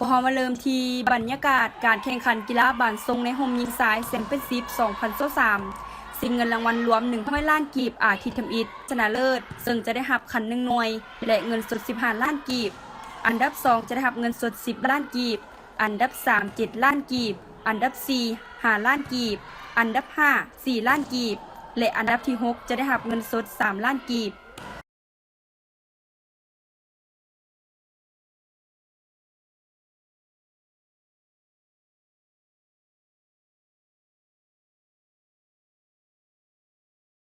พอเรามาเริ่มที่บรรยากาศการแข่งขันกีฬาบานทรงในโฮมยิงสายเซมเป็นซิฟ2023สิ่งเงินรางวัลรวม100ล้านกีบอาทิตย์ทำอิฐชนะเลิศ ซึ่งจะได้หับขันหนึ่งหน่วย และเงินสด 15 ล้านกีบ อันดับ 2 จะได้หับเงินสด 10 ล้านกีบ อันดับ 3 7 ล้านกีบ อันดับ 4 5 ล้านกีบ อันดับ 5 4 ล้านกีบ และอันดับที่ 6 จะได้หับเงินสด 3 ล้านกีบ